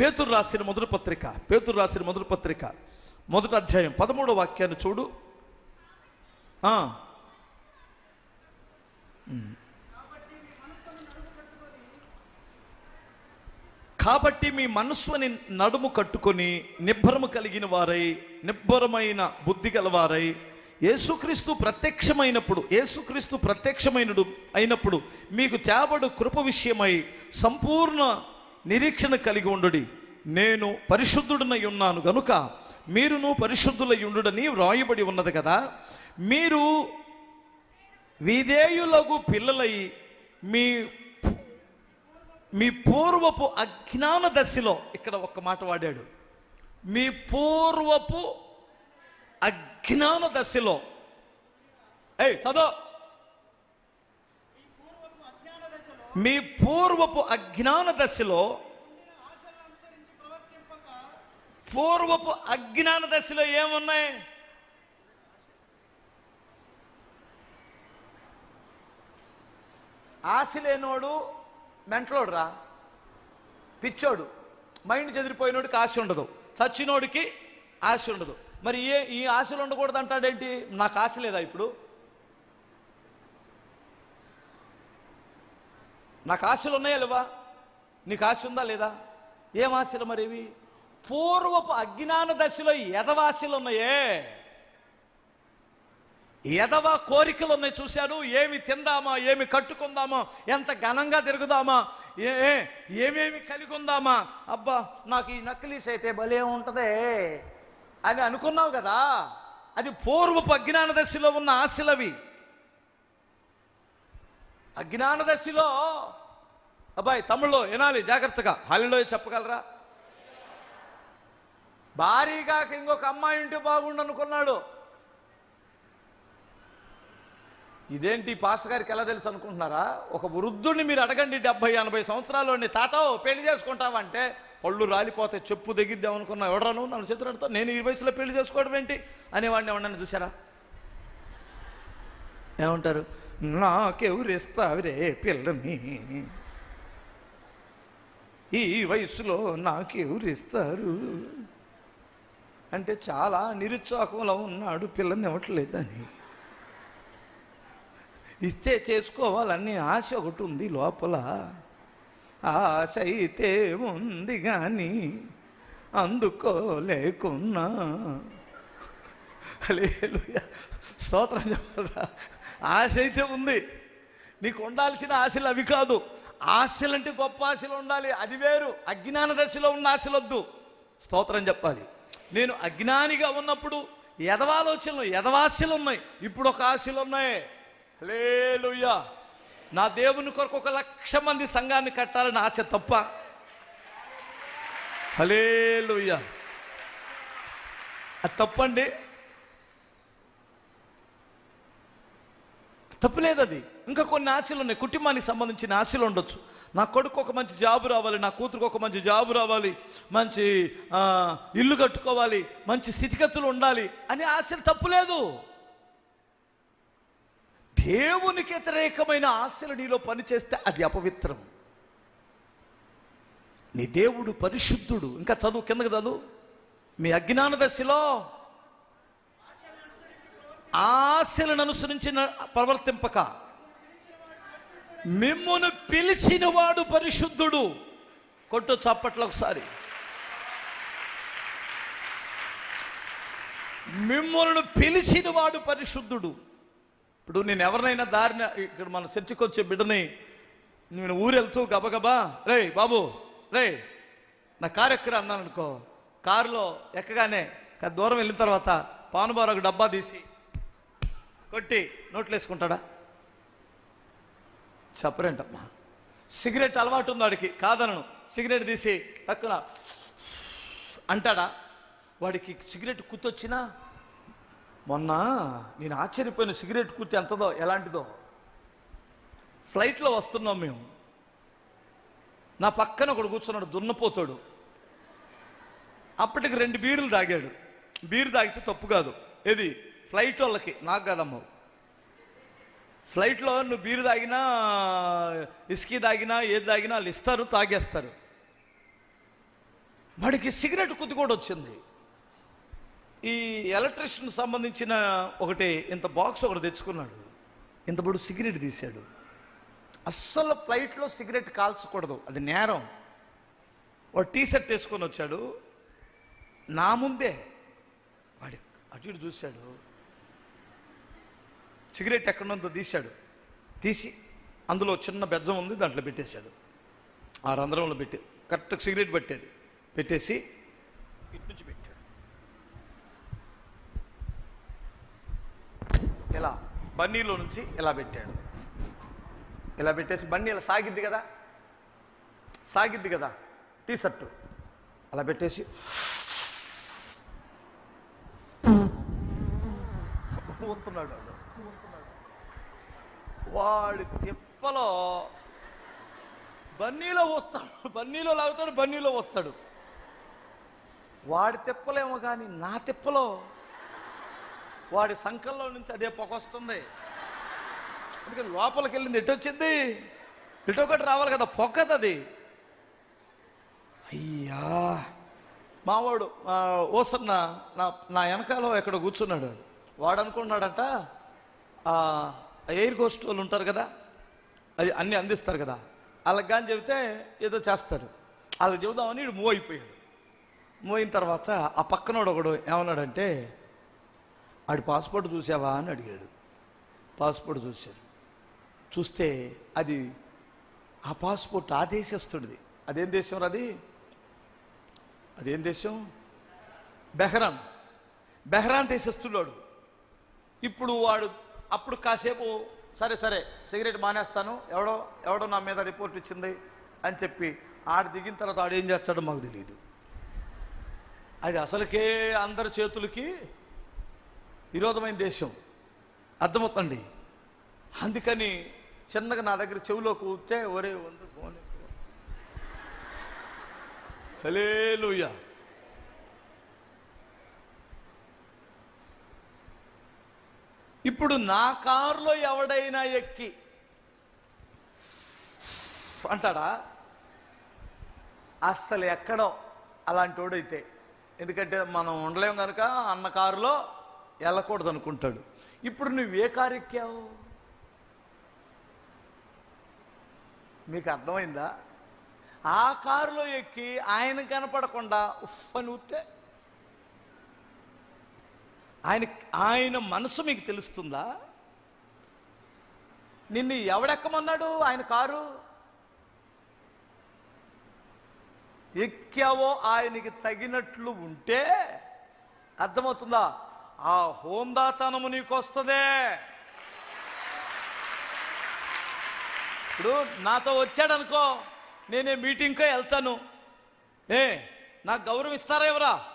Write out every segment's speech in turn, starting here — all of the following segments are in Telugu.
పేతురు రాసిన మొదటి పత్రిక పేతురు రాసిన మొదటి పత్రిక మొదటి అధ్యాయం పదమూడో వాక్యాన్ని చూడు. కాబట్టి మీ మనస్సుని నడుము కట్టుకొని నిబ్బరము కలిగిన వారై నిబ్బరమైన బుద్ధి గలవారై యేసుక్రీస్తు ప్రత్యక్షమైనప్పుడు యేసుక్రీస్తు ప్రత్యక్షమైనడు అయినప్పుడు మీకు తేబడు కృప విషయమై సంపూర్ణ నిరీక్షణ కలిగి ఉండుడి. నేను పరిశుద్ధుడనై ఉన్నాను గనుక మీరును పరిశుద్ధులై ఉండుడని వ్రాయబడి ఉన్నది కదా. మీరు విధేయులగు పిల్లలై మీ మీ పూర్వపు అజ్ఞాన దశలో ఇక్కడ ఒక్క మాట వాడాడు. మీ పూర్వపు అజ్ఞాన దశలో. ఏ చదో మీ పూర్వపు అజ్ఞాన దశలో పూర్వపు అజ్ఞాన దశలో ఏమున్నాయి? ఆశ లేనోడు మెంటలోడు రా. పిచ్చోడు. మైండ్ చెదిరిపోయినోడికి ఆశ ఉండదు. చచ్చినోడికి ఆశ ఉండదు. మరి ఏ ఈ ఆశలు ఉండకూడదు అంటాడేంటి నాకు ఆశ లేదా ఇప్పుడు? నాకు ఆశలు ఉన్నాయా లేవా? నీకు ఆశ ఉందా లేదా? ఏం ఆశలు మరి ఇవి? పూర్వపు అజ్ఞాన దశలో ఎదవాశలు ఉన్నాయే. ఎదవ కోరికలు ఉన్నాయి చూశారు ఏమి తిందామా? ఏమి కట్టుకుందామా? ఎంత ఘనంగా తిరుగుదామా? ఏ ఏమేమి కలిగి ఉందామా? అబ్బా నాకు ఈ నక్లీస్ అయితే భలే ఉంటుందే అని అనుకున్నావు కదా? అది పూర్వపు అజ్ఞాన దశలో ఉన్న ఆశలవి. అజ్ఞాన దశలో అబ్బాయి తమ్ముళ్ళు వినాలి జాగ్రత్తగా. హాలిలో చెప్పగలరా? భారీగా ఇంకొక అమ్మాయి ఉంటే బాగుండు అనుకున్నాడు. ఇదేంటి పాస్టర్ గారికి ఎలా తెలుసు అనుకుంటున్నారా? ఒక వృద్ధుడిని మీరు అడగండి డెబ్బై ఎనభై సంవత్సరాలు తాతో పెళ్ళి చేసుకుంటావంటే పళ్ళు రాలిపోతే చెప్పు తెగిద్దాం అనుకున్నా ఎవడను నన్ను చేతులతో నేను ఈ వయసులో పెళ్ళి చేసుకోవడం ఏంటి? అనేవాడిని ఎవడన్నా చూసారా ఏమంటారు? నాకెవరిస్తావురే పిల్లని ఈ వయసులో నాకెవరిస్తారు? అంటే చాలా నిరుత్సాహంలో ఉన్నాడు పిల్లని ఇవ్వట్లేదని ఇస్తే చేసుకోవాలని ఆశ ఒకటి ఉంది లోపల ఆశ అయితే ఉంది కానీ అందుకోలేకున్నా. లేదు స్తోత్రం చెప్పరా ఆశ అయితే ఉంది. నీకు ఉండాల్సిన ఆశలు అవి కాదు. ఆశలంటే గొప్ప ఆశలు ఉండాలి. అది వేరు. అజ్ఞాన దశలో ఉన్న ఆశలొద్దు స్తోత్రం చెప్పాలి. నేను అజ్ఞానిగా ఉన్నప్పుడు ఎదవాలోచనలు ఎదవాశలు ఉన్నాయి. ఇప్పుడు ఒక ఆశలు ఉన్నాయి. లేలుయ్యా నా దేవుని కొరకు ఒక లక్ష మంది సంఘాన్ని కట్టాలని ఆశ తప్ప. హలేలుయ్యా అది తప్పండి. తప్పులేదు అది ఇంకా కొన్ని ఆశలు ఉన్నాయి. కుటుంబానికి సంబంధించిన ఆశలు ఉండొచ్చు. నా కొడుకు ఒక మంచి జాబు రావాలి నా కూతురుకు ఒక మంచి జాబు రావాలి మంచి ఇల్లు కట్టుకోవాలి మంచి స్థితిగతులు ఉండాలి అనే ఆశలు తప్పులేదు దేవునికి వ్యతిరేకమైన ఆశలు నీలో పనిచేస్తే అది అపవిత్రం. నీ దేవుడు పరిశుద్ధుడు. ఇంకా చదువు కిందకి చదువు. మీ అజ్ఞాన దశలో ఆశలను అనుసరించిన ప్రవర్తింపక. మిమ్మును పిలిచిన వాడు పరిశుద్ధుడు. కొట్టు చప్పట్లు ఒకసారి. మిమ్మల్ని పిలిచిన వాడు పరిశుద్ధుడు. ఇప్పుడు నేను ఎవరినైనా దారిన ఇక్కడ మన చర్చికి వచ్చే బిడ్డని నేను ఊరెళ్తూ గబగబా రే బాబు రే నా కారు ఎక్కరా అన్నాను అనుకో కారులో ఎక్కగానే దూరం వెళ్ళిన తర్వాత పానుబారు ఒక డబ్బా తీసి కొట్టి నోట్లు వేసుకుంటాడా చెప్పరేంటమ్మా. సిగరెట్ అలవాటు ఉంది వాడికి కాదనను. సిగరెట్ తీసి తక్కువ అంటాడా? వాడికి సిగరెట్ కుత్తొచ్చినా మొన్న నేను ఆశ్చర్యపోయిన సిగరెట్ కుర్తి ఎంతదో ఎలాంటిదో. ఫ్లైట్లో వస్తున్నాం మేము. నా పక్కన ఒకడు కూర్చున్నాడు దున్నపోతాడు. అప్పటికి రెండు బీరులు తాగాడు. బీరు తాగితే తప్పు కాదు. ఏది? ఫ్లైట్ వాళ్ళకి నాకు కాదమ్మ. ఫ్లైట్లో నువ్వు బీరు తాగినా ఇస్కీ తాగినా ఏది తాగినా వాళ్ళు ఇస్తారు తాగేస్తారు. వాడికి సిగరెట్ కుది కూడా వచ్చింది. ఈ ఎలక్ట్రిషియన్ సంబంధించిన ఒకటి ఇంత బాక్స్ ఒకటి తెచ్చుకున్నాడు. ఇంత సిగరెట్ తీశాడు. అస్సలు ఫ్లైట్లో సిగరెట్ కాల్చకూడదు అది నేరం. వాడు టీ షర్ట్ వేసుకొని వచ్చాడు. నా ముందే వాడి అటు ఇటు చూశాడు. సిగరెట్ ఎక్కడుందో తీశాడు. తీసి అందులో చిన్న బెజ్జం ఉంది దాంట్లో పెట్టేశాడు. ఆ రంధ్రంలో పెట్టి కరెక్ట్ సిగరెట్ పెట్టేది. పెట్టేసి ఇటు నుంచి పెట్టాడు. ఇలా బన్నీలో నుంచి ఇలా పెట్టాడు. ఇలా పెట్టేసి బన్నీ ఇలా సాగిద్ది కదా? సాగిద్ది కదా? T shirt. అలా పెట్టేసి ఊతున్నాడు వాడు. వాడి తిప్పలో బన్నీలో వస్తాడు బన్నీలో లాగుతాడు బన్నీలో వస్తాడు. వాడి తిప్పలేమో కానీ నా తిప్పలో వాడి సంకల్లో నుంచి అదే పొగ వస్తుంది. అందుకే లోపలికి వెళ్ళింది ఎటు వచ్చింది? ఎటు ఒకటి రావాలి కదా పొక్కది అది. అయ్యా. మావాడు ఓసన్న నా నా వెనకాల ఎక్కడ కూర్చున్నాడు. వాడు అనుకున్నాడంట ఎయిర్ హోస్ట్ వాళ్ళు ఉంటారు కదా అది అన్నీ అందిస్తారు కదా. వాళ్ళకి కానీ చెబితే ఏదో చేస్తారు. వాళ్ళకి చెబుదామని వీడు మూవ్ అయిపోయాడు. మూవ్ అయిన తర్వాత ఆ పక్కనోడు ఒకడు ఏమన్నాడంటే ఆడి పాస్పోర్ట్ చూసావా? అని అడిగాడు. పాస్పోర్ట్ చూశారు చూస్తే అది ఆ పాస్పోర్ట్ ఆ దేశస్తుడిది. అదేం దేశం అది? అదేం దేశం? బెహ్రాన్. బెహ్రాన్ దేశస్తుడు ఇప్పుడు వాడు అప్పుడు కాసేపు సరే సరే సిగరెట్ మానేస్తాను ఎవడో ఎవడో నా మీద రిపోర్ట్ ఇచ్చింది అని చెప్పి ఆడ దిగిన తర్వాత ఆడు ఏం చేస్తాడో మాకు తెలియదు అది అసలుకే అందరి చేతులకి విరోధమైన దేశం. అర్థమవుతుంది అందుకని చిన్నగా నా దగ్గర చెవిలో కూర్చే ఒరే వంద ఫోన్ హలేలుయా ఇప్పుడు నా కారులో ఎవడైనా ఎక్కి అంటాడా? అస్సలు ఎక్కడో అలాంటి వాడైతే ఎందుకంటే మనం ఉండలేం కనుక అన్న కారులో వెళ్ళకూడదు అనుకుంటాడు ఇప్పుడు నువ్వు ఏ కారు ఎక్కావు? మీకు అర్థమైందా? ఆ కారులో ఎక్కి ఆయన కనపడకుండా ఉఫ్ అని ఊతే ఆయన ఆయన మనసు మీకు తెలుస్తుందా? నిన్ను ఎవడెక్కమన్నాడు ఆయన కారు? ఎక్కావో ఆయనకి తగినట్లు ఉంటే అర్థమవుతుందా? ఆ హోందాతనము నీకు వస్తుందే ఇప్పుడు నాతో వచ్చాడనుకో నేనే మీటింగ్కో వెళ్తాను. ఏ నాకు గౌరవం ఇస్తారా ఎవరా?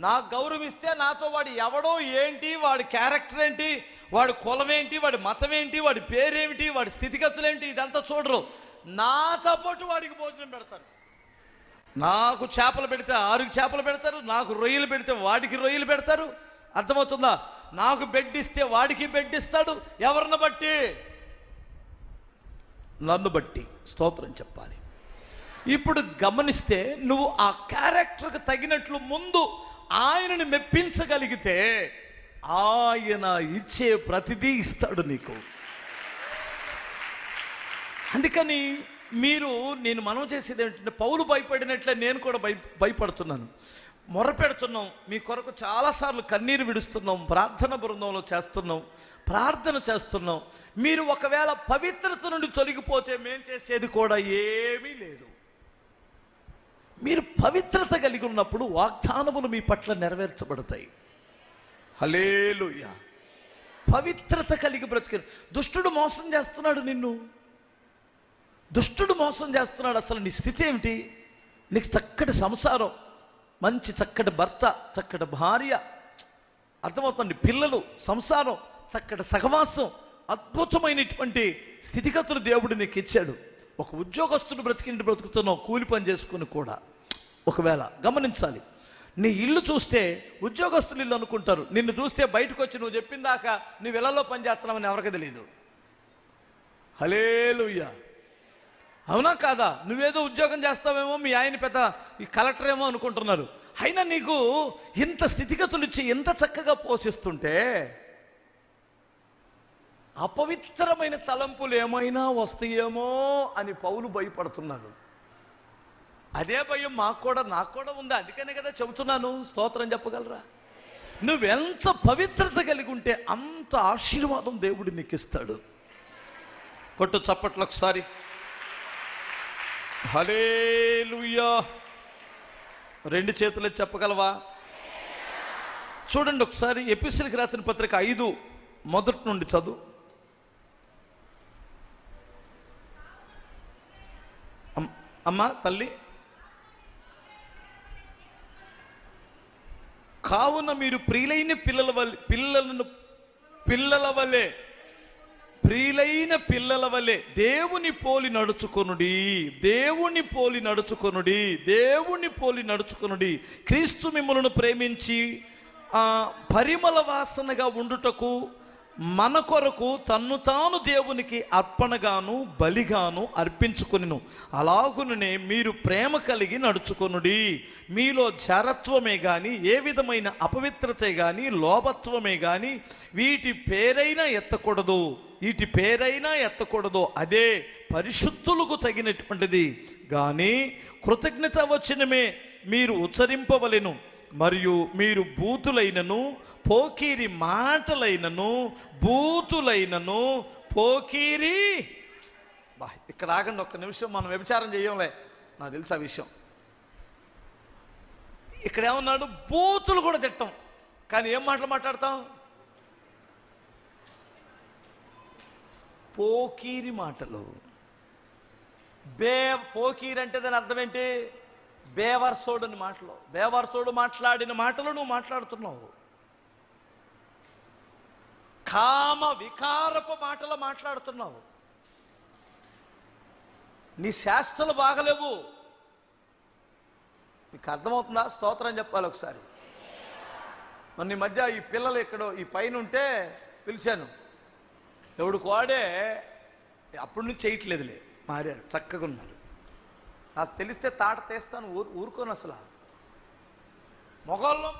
నాకు గౌరవిస్తే నాతో వాడు ఎవడో ఏంటి వాడి క్యారెక్టర్ ఏంటి వాడి కులం ఏంటి వాడి మతం ఏంటి వాడి పేరేమిటి వాడి స్థితిగతులు ఏంటి ఇదంతా చూడరు. నాతో పాటు వాడికి భోజనం పెడతారు. నాకు చేపలు పెడితే ఆరుకి చేపలు పెడతారు నాకు రొయ్యలు పెడితే వాడికి రొయ్యలు పెడతారు. అర్థమవుతుందా? నాకు బెడ్ ఇస్తే వాడికి బెడ్ ఇస్తాడు. ఎవరిని బట్టి? నన్ను బట్టి స్తోత్రం చెప్పాలి. ఇప్పుడు గమనిస్తే నువ్వు ఆ క్యారెక్టర్కి తగినట్లు ముందు ఆయనని మెప్పించగలిగితే ఆయన ఇచ్చే ప్రతిదీ ఇస్తాడు నీకు. అందుకని మీరు నేను మనం చేసేది ఏంటంటే పౌలు భయపడినట్లే నేను కూడా భయ భయపడుతున్నాను. మొరపెడుతున్నాం. మీ కొరకు చాలాసార్లు కన్నీరు విడుస్తున్నాం. ప్రార్థన బృందంలో చేస్తున్నాం. ప్రార్థన చేస్తున్నాం. మీరు ఒకవేళ పవిత్రత నుండి తొలగిపోతే మేం చేసేది కూడా ఏమీ లేదు. మీరు పవిత్రత కలిగి ఉన్నప్పుడు వాగ్దానములు మీ పట్ల నెరవేర్చబడతాయి. హలేలుయా పవిత్రత కలిగి బ్రతికి దుష్టుడు మోసం చేస్తున్నాడు నిన్ను. దుష్టుడు మోసం చేస్తున్నాడు అసలు నీ స్థితి ఏమిటి? నీకు చక్కటి సంసారం మంచి చక్కటి భర్త చక్కటి భార్య అర్థమవుతుంది. పిల్లలు సంసారం చక్కటి సహవాసం అద్భుతమైనటువంటి స్థితిగతులు దేవుడు నీకు ఇచ్చాడు. ఒక ఉద్యోగస్తుడు బ్రతికింటి బ్రతుకుతున్నావు కూలి పని చేసుకుని కూడా. ఒకవేళ గమనించాలి. నీ ఇల్లు చూస్తే ఉద్యోగస్తులు ఇల్లు అనుకుంటారు. నిన్ను చూస్తే బయటకు వచ్చి నువ్వు చెప్పిందాక నువ్వు ఇళ్ళలో పని చేస్తున్నావని ఎవరికి తెలియదు హలేలుయ్యా అవునా కాదా? నువ్వేదో ఉద్యోగం చేస్తావేమో మీ ఆయన పెద్ద ఈ కలెక్టర్ ఏమో అనుకుంటున్నారు. అయినా నీకు ఇంత స్థితిగతులు ఇచ్చి ఇంత చక్కగా పోషిస్తుంటే అపవిత్రమైన తలంపులు ఏమైనా వస్తాయేమో అని పౌలు భయపడుతున్నాడు. అదే భయం మాకు కూడా నాకు కూడా ఉంది. అందుకనే కదా చెబుతున్నాను. స్తోత్రం చెప్పగలరా? నువ్వెంత పవిత్రత కలిగి ఉంటే అంత ఆశీర్వాదం దేవుడు నీకు ఇస్తాడు కొట్టు చప్పట్లు ఒకసారి. హలేలుయా రెండు చేతులు చెప్పగలవా? చూడండి ఒకసారి ఎపిసిల్కి రాసిన పత్రిక ఐదు మొదటి నుండి చదువు. అమ్మ తల్లి. కావున మీరు ప్రియులైన పిల్లల వల్ల పిల్లలను పిల్లల వలె ప్రియులైన పిల్లల వలె దేవుని పోలి నడుచుకొనుడి దేవుని పోలి నడుచుకొనుడి దేవుని పోలి నడుచుకొనుడి. క్రీస్తు మిమ్మలను ప్రేమించి ఆ, పరిమళ వాసనగా ఉండుటకు మన కొరకు తన్ను తాను దేవునికి అర్పణగాను బలిగాను అర్పించుకునిను. అలాగుననే మీరు ప్రేమ కలిగి నడుచుకొనుడి. మీలో జారత్వమే కానీ ఏ విధమైన అపవిత్రతే కానీ లోభత్వమే కానీ వీటి పేరైనా ఎత్తకూడదు. వీటి పేరైనా ఎత్తకూడదు. అదే పరిశుద్ధులకు తగినటువంటిది. కానీ కృతజ్ఞత వచ్చినమే మీరు ఉచ్చరింపవలెను. మరియు మీరు బూతులైనను పోకీరి మాటలైనను బూతులైనను పోకీరి బా ఇక్కడ ఆగండి ఒక్క నిమిషం మనం వ్యభిచారం చేయంలే. నాకు తెలుసు ఆ విషయం. ఇక్కడ ఏమన్నాడు? బూతులు కూడా తిట్టం. కానీ ఏం మాటలు మాట్లాడతాం? పోకీరి మాటలు. బే పోకీరి అంటే దాని అర్థం ఏంటి? బేవర్సోడు అని మాటలు. బేవర్సోడు మాట్లాడిన మాటలు నువ్వు మాట్లాడుతున్నావు. కామ వికారపు మాటలు మాట్లాడుతున్నావు. నీ శాస్త్రాలు బాగలేవు. నీకు అర్థమవుతుందా? స్తోత్రం చెప్పాలి ఒకసారి. మొన్న ఈ మధ్య ఈ పిల్లలు ఇక్కడ ఈ పైన ఉంటే పిలిచాను. ఎవడు కోడే అప్పటి నుంచి చేయట్లేదులే. మారారు చక్కగా ఉన్నారు. నాకు తెలిస్తే తాట తీస్తాను ఊరు ఊరుకోను అసలు. మొగల్లో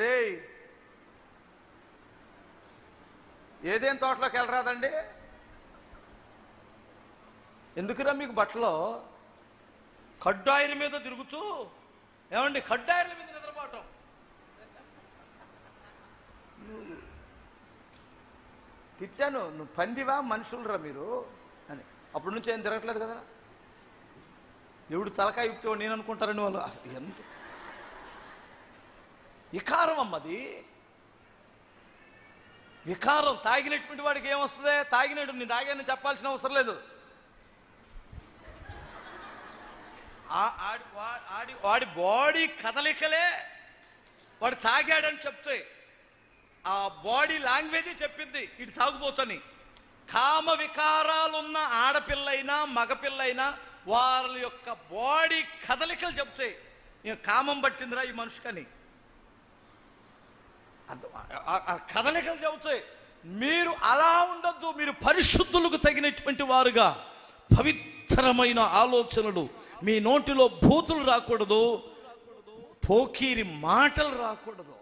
రే ఏదేం తోటలోకి వెళ్ళరాదండి? ఎందుకురా మీకు బట్టలో? కడ్డాయిల మీద తిరుగుతూ ఏమండి కడ్డాయిల మీద నిద్రపోవటం. తిట్టాను నువ్వు పందివా మనుషులరా మీరు? అని. అప్పటి నుంచి ఏం తిరగట్లేదు కదా. ఎవడు తలకాయ ఇప్తే నేను అనుకుంటారని వాళ్ళు అసలు ఎంత వికారం అమ్మది వికారం తాగినటువంటి వాడికి ఏమొస్తుంది తాగినట్టు నేను తాగానని చెప్పాల్సిన అవసరం లేదు. ఆడి ఆడి వాడి బాడీ కదలికలే వాడు తాగాడని చెప్తాయి ఆ బాడీ లాంగ్వేజే చెప్పింది ఇటు తాగుబోతని. కామ వికారాలున్న ఆడపిల్లైనా మగపిల్లైనా వాళ్ళ యొక్క బాడీ కదలికలు చెప్తాయి ఇక కామం పట్టిందిరా ఈ మనిషికని. అర్థం ఆ- కదలికలు చెబుతాయి మీరు అలా ఉండద్దు మీరు పరిశుద్ధులకు తగినటువంటి వారుగా. పవిత్రమైన ఆలోచనలు మీ నోటిలో భూతులు రాకూడదు పోకీరి మాటలు రాకూడదు.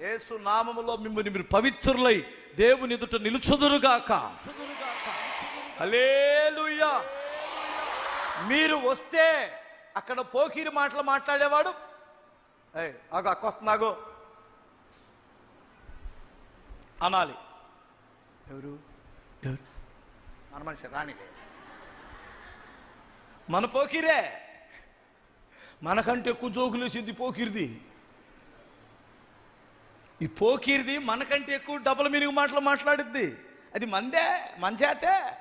యేసు నామములో మిమ్మల్ని మీరు పవిత్రులై దేవుని ఎదుట నిలుచుదురుగాక. అలేలుయ్యా మీరు వస్తే అక్కడ పోకిరి మాటలు మాట్లాడేవాడు? ఏయ్ ఆగు అనాలి. ఎవరు? ఎవరు? మన మనిషి రాని మన పోకిరే. మనకంటే ఎక్కువ జోకులు వేసింది పోకిరిది. ఈ పోకిరిది మనకంటే ఎక్కువ డబుల్ మీనింగ్ మాటలు మాట్లాడుద్ది. అది మందే మన చేతే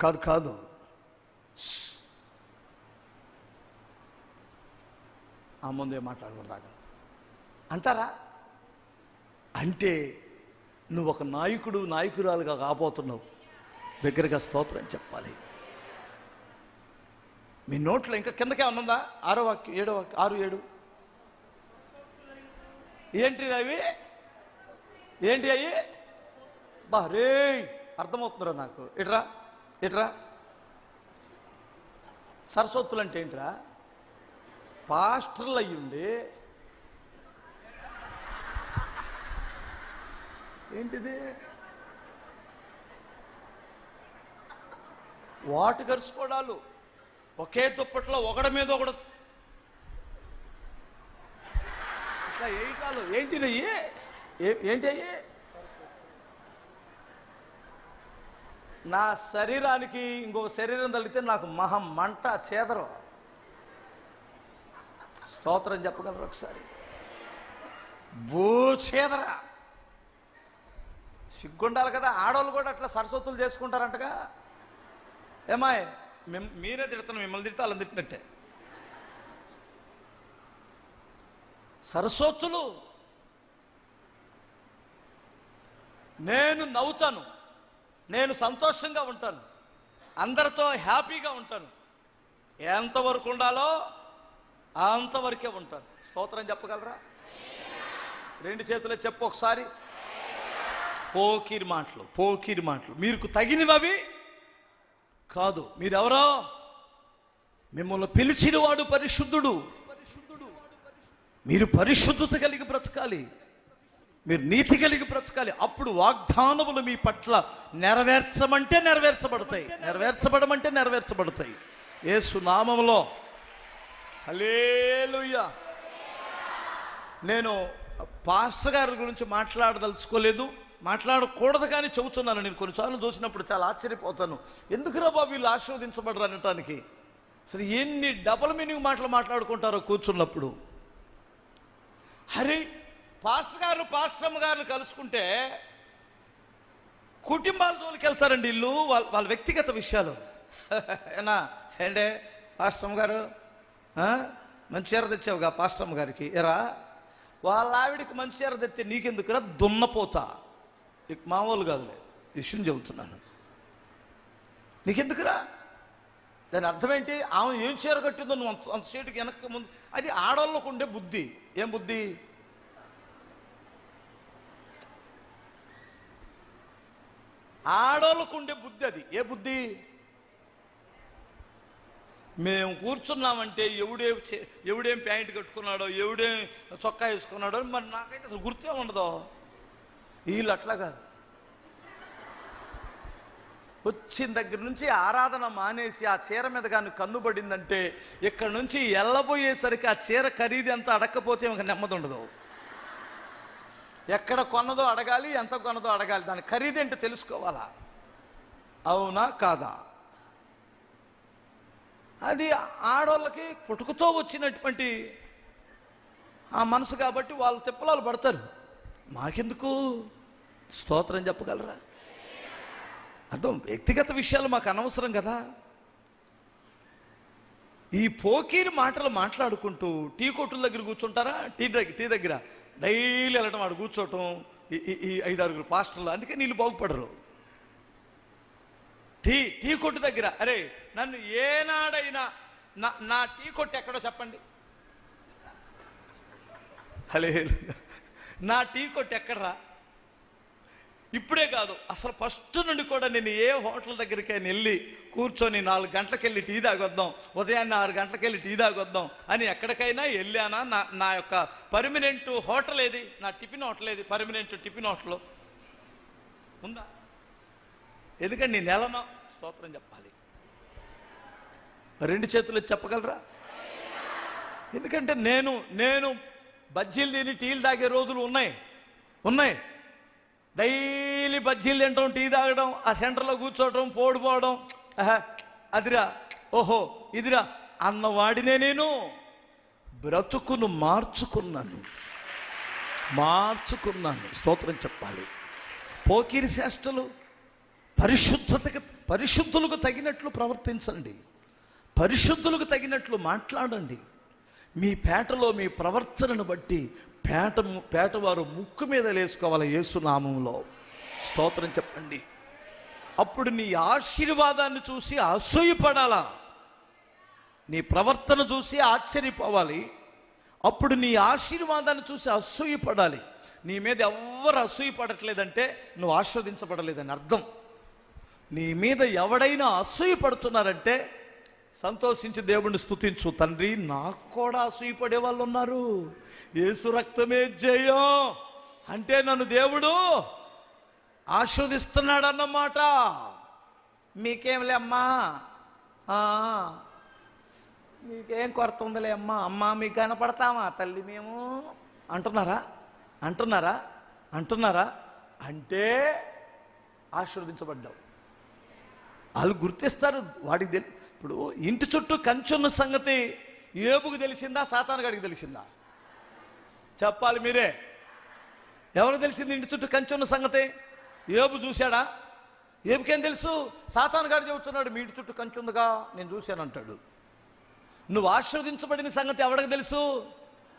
కాదు. కాదు ఆ ముందే మాట్లాడకూడదాకా అంటారా? అంటే నువ్వు ఒక నాయకుడు నాయకురాలుగా కాబోతున్నావు. దగ్గరగా స్తోత్రం చెప్పాలి. మీ నోట్లో ఇంకా కిందకే ఉన్నదా ఆరో వాక్యం ఏడో వాక్యం ఆరు ఏడు. ఏంటి అవి ఏంటి అవి బా రే అర్థమవుతుందిరా నాకు. ఇట్రా ఇట్రా. సరస్వతులు అంటే ఏంట్రా? పాస్టర్లు అయ్యుండి ఏంటిది? వాటి కరుసుకోవడాలు ఒకే దుప్పట్లో ఒకడి మీద ఒకడు ఏంటి రయ్యి ఏ- ఏంటి అయ్యి? నా శరీరానికి ఇంకో శరీరం తగిలితే నాకు మహా మంట చేదరు. స్తోత్రం చెప్పగలరు ఒకసారి? భూచేదర సిగ్గుండాలి కదా. ఆడవాళ్ళు కూడా అట్లా సరస్వతులు చేసుకుంటారంటగా. ఏమాయ్ మేము మీరే తిడతాను మిమ్మల్ని తిడితే వాళ్ళని తిట్టినట్టే. సరస్వతులు. నేను నవ్వుతాను. నేను సంతోషంగా ఉంటాను. అందరితో హ్యాపీగా ఉంటాను. ఎంతవరకు ఉండాలో అంతవరకే ఉంటాను. స్తోత్రం చెప్పగలరా? రెండు చేతులే చెప్పు ఒకసారి. పోకిరి మాటలు పోకిరి మాటలు. మీకు తగినవి అవి కాదు. మీరెవరో? మిమ్మల్ని పిలిచినవాడు పరిశుద్ధుడు. మీరు పరిశుద్ధత కలిగి బ్రతకాలి. మీరు నీతి కలిగి బ్రతకాలి. అప్పుడు వాగ్దానములు మీ పట్ల నెరవేర్చమంటే నెరవేర్చబడతాయి. నెరవేర్చబడమంటే నెరవేర్చబడతాయి. యేసు నామములో హలేలుయ్యా నేను పాస్టర్ గారి గురించి మాట్లాడదలుచుకోలేదు. మాట్లాడకూడదు కానీ చెబుతున్నాను. నేను కొన్నిసార్లు చూసినప్పుడు చాలా ఆశ్చర్యపోతాను. ఎందుకురా బాబు వీళ్ళు ఆశీర్వదించబడరు అనటానికి? సరే ఎన్ని డబల్ మీనింగ్ మాటలు మాట్లాడుకుంటారో కూర్చున్నప్పుడు. హరి పాస్టర్ గారు పాశ్రమ గారిని కలుసుకుంటే కుటుంబాల జోలికి వెళ్తారండి ఇల్లు వాళ్ళ వాళ్ళ వ్యక్తిగత విషయాలు. ఏనా ఏంటే పాశ్రమ గారు? మంచి చీర తెచ్చావుగా పాశ్రమ గారికి. ఎరా వాళ్ళ ఆవిడికి మంచి చీర తెస్తే నీకెందుకురా దున్నపోతా? ఇక మామూలు కాదులే విషయం చెబుతున్నాను. నీకెందుకురా? దాని అర్థం ఏంటి? ఆమె ఏం చీర కట్టిందో నువ్వు అంత అంతసేటుకి వెనక్కి ముందు అది ఆడవాళ్ళకు ఉండే బుద్ధి. ఏం బుద్ధి? ఆడోళ్ళకు ఉండే బుద్ధి అది. ఏ బుద్ధి? మేము కూర్చున్నామంటే ఎవడే చే- ఎవడేం ప్యాంట్ కట్టుకున్నాడో ఎవడేం చొక్కా వేసుకున్నాడో మరి నాకైతే అసలు గుర్తే ఉండదు. వీళ్ళు అట్లా కాదు. వచ్చిన దగ్గర నుంచి ఆరాధన మానేసి ఆ చీర మీద కానీ కన్నుబడిందంటే ఇక్కడ నుంచి వెళ్ళబోయేసరికి ఆ చీర ఖరీదు ఎంత అడగకపోతే ఇంకా నెమ్మది ఉండదు. ఎక్కడ కొన్నదో అడగాలి ఎంత కొన్నదో అడగాలి. దాని ఖరీదేంటో తెలుసుకోవాలా? అవునా కాదా? అది ఆడోళ్ళకి పుట్టుకతో వచ్చినటువంటి ఆ మనసు కాబట్టి వాళ్ళు తిప్పలాలు పడతారు. మాకెందుకు? స్తోత్రం చెప్పగలరా? అర్థం? వ్యక్తిగత విషయాలు మాకు అనవసరం కదా. ఈ పోకీరి మాటలు మాట్లాడుకుంటూ టీ కొట్టుల దగ్గర కూర్చుంటారా? టీ దగ్గర టీ దగ్గర. డైలీ వెళ్ళటం ఆడు కూర్చోవటం ఈ- ఈ- ఈ ఐదారుగురు పాస్టర్లు అందుకే నీళ్ళు బాగుపడరు. టీ టీ కొట్టు దగ్గర. అరే నన్ను ఏనాడైనా నా నా టీ కొట్టు ఎక్కడో చెప్పండి. హలే నా టీ కొట్టు ఎక్కడరా? ఇప్పుడే కాదు అసలు ఫస్ట్ నుండి కూడా నేను ఏ హోటల్ దగ్గరికైనా వెళ్ళి కూర్చొని నాలుగు గంటలకు వెళ్ళి టీ తాగొద్దాం ఉదయాన్నే ఆరు గంటలకు వెళ్ళి టీ తాగొద్దాం అని ఎక్కడికైనా వెళ్ళానా? నా నా యొక్క పర్మనెంట్ హోటల్ ఏది? నా టిఫిన్ హోటల్ ఏది? పర్మనెంట్ టిఫిన్ హోటల్ ఉందా? ఎందుకంటే నీ నెలనో? స్తోత్రం చెప్పాలి. రెండు చేతులు చెప్పగలరా? ఎందుకంటే నేను నేను బజ్జీలు తిని టీలు తాగే రోజులు ఉన్నాయి. ఉన్నాయి. డైలీ బజ్జీలు తినడం టీ తాగడం ఆ సెంటర్లో కూర్చోవడం పోడిపోవడం అదిరా ఓహో ఇదిరా అన్నవాడినే నేను. బ్రతుకును మార్చుకున్నాను. మార్చుకున్నాను. స్తోత్రం చెప్పాలి. పోకిరి శ్రేష్టలు పరిశుద్ధతకి పరిశుద్ధులకు తగినట్లు ప్రవర్తించండి. పరిశుద్ధులకు తగినట్లు మాట్లాడండి. మీ పేటలో మీ ప్రవర్తనను బట్టి పేట పేటవారు ముక్కు మీద వేసుకోవాలి యేసునామంలో. స్తోత్రం చెప్పండి. అప్పుడు నీ ఆశీర్వాదాన్ని చూసి అసూయపడాలా? నీ ప్రవర్తన చూసి ఆశ్చర్యపోవాలి. అప్పుడు నీ ఆశీర్వాదాన్ని చూసి అసూయపడాలి. నీ మీద ఎవ్వరు అసూయపడట్లేదంటే నువ్వు ఆస్వాదించబడలేదని అర్థం. నీ మీద ఎవడైనా అసూయపడుతున్నారంటే సంతోషించి దేవుణ్ణి స్తుతించు. తండ్రి నాకు కూడా అసూయపడే వాళ్ళు ఉన్నారు ఏసు రక్తమే జయం. అంటే నన్ను దేవుడు ఆస్వాదిస్తున్నాడు అన్నమాట మీకేంలే అమ్మా? మీకేం కొరత ఉందిలే అమ్మా? అమ్మా మీకు కనపడతామా? తల్లి మేము. అంటున్నారా? అంటున్నారా? అంటున్నారా? అంటే ఆశీర్వదించబడ్డావు. వాళ్ళు గుర్తిస్తారు. వాడికి తెలి ఇప్పుడు ఇంటి చుట్టూ కంచున్న సంగతి ఏబుకు తెలిసిందా సాతానగాడికి తెలిసిందా? చెప్పాలి మీరే. ఎవరు తెలిసింది ఇంటి చుట్టూ కంచున్న సంగతి? ఏబు చూశాడా? ఏబుకేం తెలుసు? సాతానగాడు చెబుతున్నాడు మీ ఇంటి చుట్టూ కంచుందిగా నేను చూశాను అంటాడు. నువ్వు ఆశీర్వదించబడిన సంగతి ఎవరికి తెలుసు?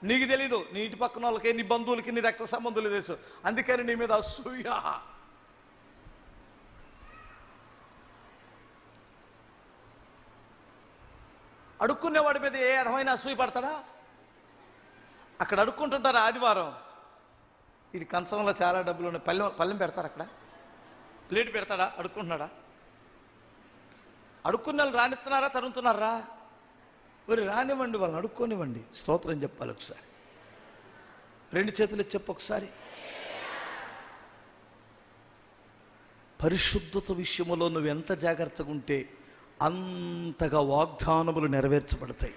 నీకు తెలీదు. నీ ఇంటి పక్కన వాళ్ళకి నీ బంధువులకి నీ రక్త సంబంధులు తెలుసు. అందుకని నీ మీద అసూయ. అడుక్కునేవాడి మీద ఏ అర్హమైన అసూయ పడతాడా అక్కడ అడుక్కుంటుంటారు ఆదివారం. ఇది కంచంలో చాలా డబ్బులు ఉన్నాయి. పల్లెం పల్లెం పెడతారు అక్కడ? ప్లేట్ పెడతాడా? అడుక్కుంటున్నాడా? అడుక్కున్న వాళ్ళు రానిస్తున్నారా? తరుగుతున్నారా మరి రానివ్వండి వాళ్ళని అడుక్కోనివ్వండి. స్తోత్రం చెప్పాలి ఒకసారి. రెండు చేతులు చెప్పు ఒకసారి. పరిశుద్ధత విషయంలో నువ్వు ఎంత జాగ్రత్తగా ఉంటే అంతగా వాగ్దానములు నెరవేర్చబడతాయి.